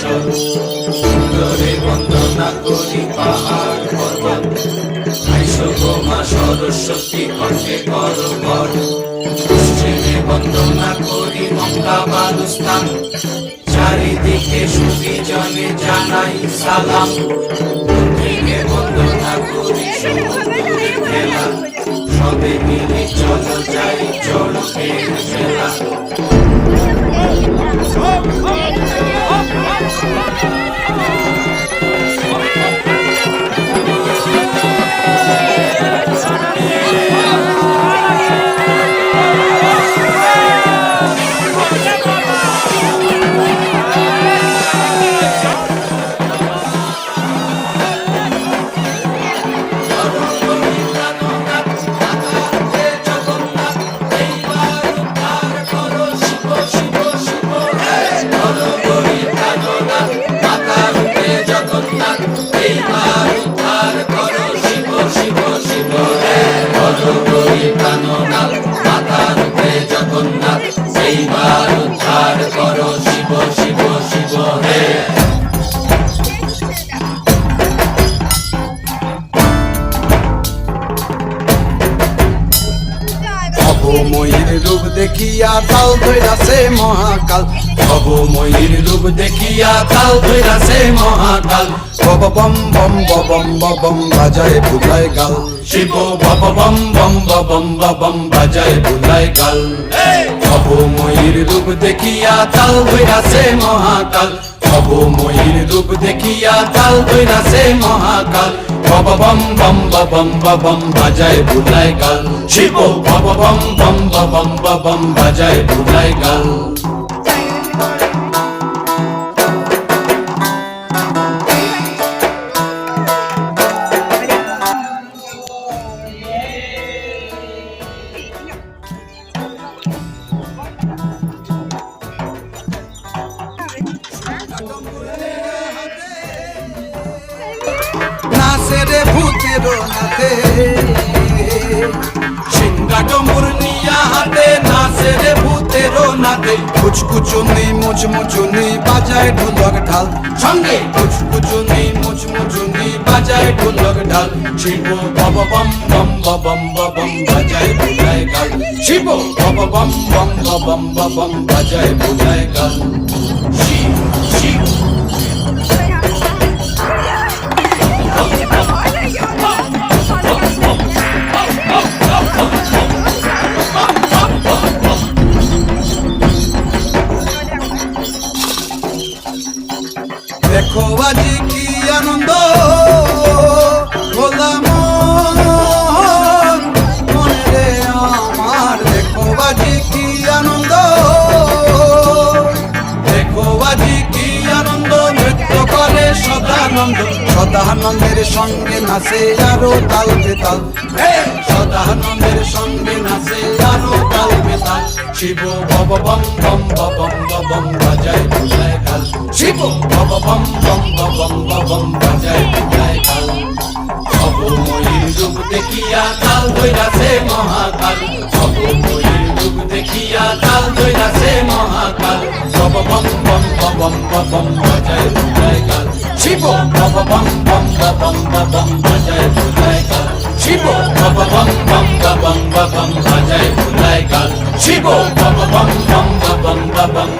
আসর সুন্দরে বন্দনা করি পাহাড় পর্বত আইসো গো মা সরস্বতী কণ্ঠে করো বর পশ্চিমে বন্দনা করি মক্কা বালুস্তান চারিদিকে সুখী জনে জানাই সালাম দক্ষিণে বন্দনা করি সমুদ্রের খেলা সবে মিলে চলো যাই চড়কের খেলা জগন্নাথ রূপ দেখিয়া তাল ধৈরাছে মহাকাল। অবময়ীর রূপ দেখিয়া কাল ধৈরাছে মহাকাল। বব বম বম বম বম বাজায় বুলায় গাল। শিব বব বম বম বম বম বাজায় বুলায় কাল অবময়ীর রূপ দেখিয়া তাল ধৈরাছে মহাকাল। অবময়ীর রূপ দেখিয়া তাল ধৈরাছে মহাকাল। বব বম বম বম বম বাজায় বুলায় গাল। শিব বব বম বম বম বম বাজায় বুলায় কাল নাথে সিংহা ডমুর নিয়া হাতে নাচে রে ভূতের নাতে। কুচকুচুনি, মুচমুচুনি, বাজায় ঢোলক ঢাল। সঙ্গে কুচকুচুনি, মুচমুচুনি, বাজায় ঢোলক ঢাল। শিব বব বম বম বম বম বাজায় বুলায় গাল। শিব বব বম বম বম বম বাজায় বুলায় গাল। দেখো আজি কি আনন্দ সদানন্দ সদানন্দের সঙ্গে নাচে আরও তাল বেতাল। সদানন্দের সঙ্গে নাচে আরও তাল বেতাল। শিব বব বম বম বম বম বাজায় বুলায় গাল শিব বব বম বম বম বম বাজায় বুলায় গাল অবময়ীর রূপ দেখিয়া কাল ধৈরাছে মহাকাল। অবময়ীর রূপ দেখিয়া কাল ধৈরাছে মহাকাল। বম বম বম বম বম বম বাজায় বুলায় গাল শিব বব বম বম বম বম বাজায় বুলায় গাল শিব বব বম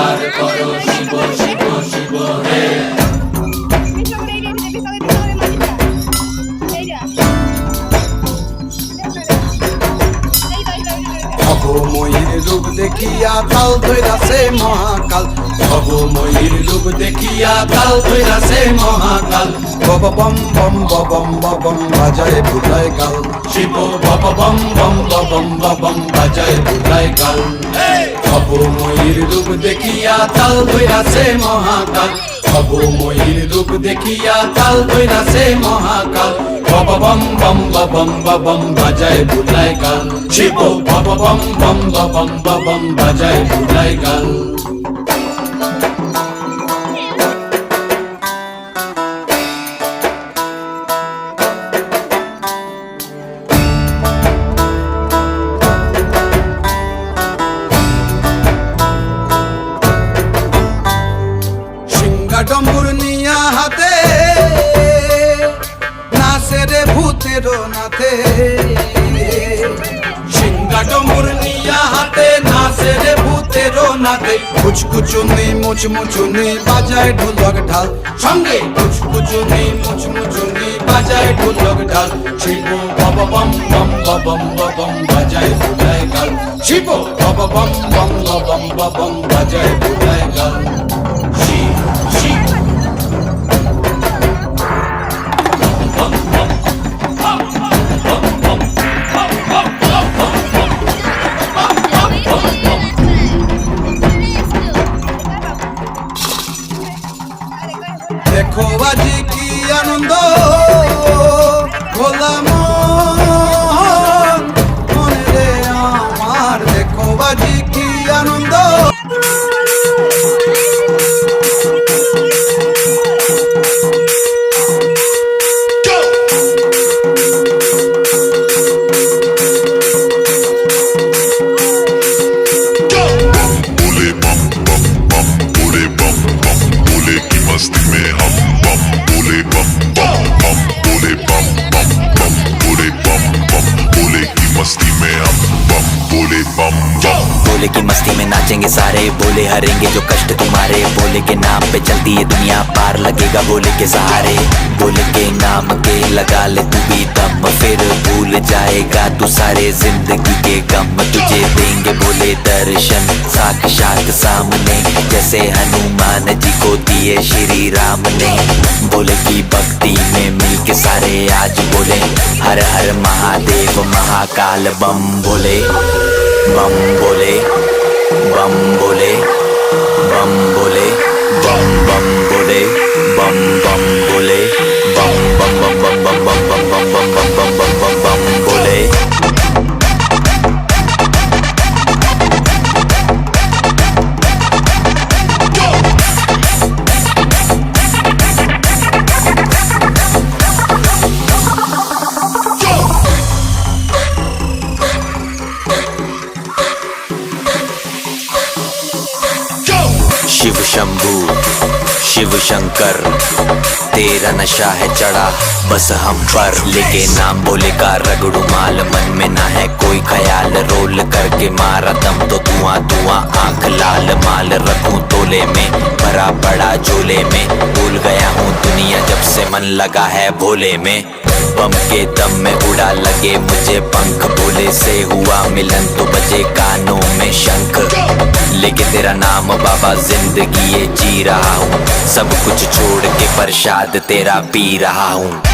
উদ্ধার দেখিয়া কাল কইরাছে মহাকাল। বব বম বম বম বম বাজায় বুলাই কাল। শিব বব বম বম বম বম বাজায় বুলাই কাল। অপময়ীর রূপ দেখিয়া তাল কইরাছে মহাকাল। অপময়ীর রূপ দেখিয়া তাল কইরাছে মহাকাল। baba bum bum ba bum ba bum bajaye bulai gal chipo baba bum bum ba bum ba bum bajaye নাথে কুচকুচুনি, মুচমুচুনি, বাজায় ঢোলক ঢাল। বাজায় বব বম বম বম বম বাজায় কাল শিব বব বম বম বম বম বাজায় বুলায় কাল শিব শিব हरेंगे जो कष्ट तुम्हारे। बोले के नाम पे चलती है दुनिया। पार लगेगा बोले के सहारे। बोले के नाम के लगा ले तू भी दम। फिर भूल जाएगा तू सारे ज़िंदगी के गम। तुझे देंगे बोले दर्शन। साक्षात सामने। जैसे हनुमान जी को दिए श्री राम ने। बोले की भक्ति में मिल के सारे आज बोले। हर हर महादेव महाकाल बम बोले। बम बोले। bambole bambole bam bambole bam bambole bam bam bam bam bam bam bam bam bam bam bam bam bambole Shankar तेरा नशा है चढ़ा, बस हम पर। लेके नाम बोले का रगड़ू माल, मन में ना है कोई ख्याल। रोल करके मारा दम तो धुआँ धुआँ, आँख लाल माल। रखू तोले में, भरा पड़ा झोले में। भूल गया हूँ दुनिया जब से मन लगा है भोले में। बम के दम में उड़ा लगे मुझे पंख। भोले से हुआ मिलन तो बजे कानों में शंख। लेके तेरा नाम बाबा ज़िंदगी ये जी रहा हूँ। सब कुछ छोड़ के प्रसाद तेरा पी रहा हूँ।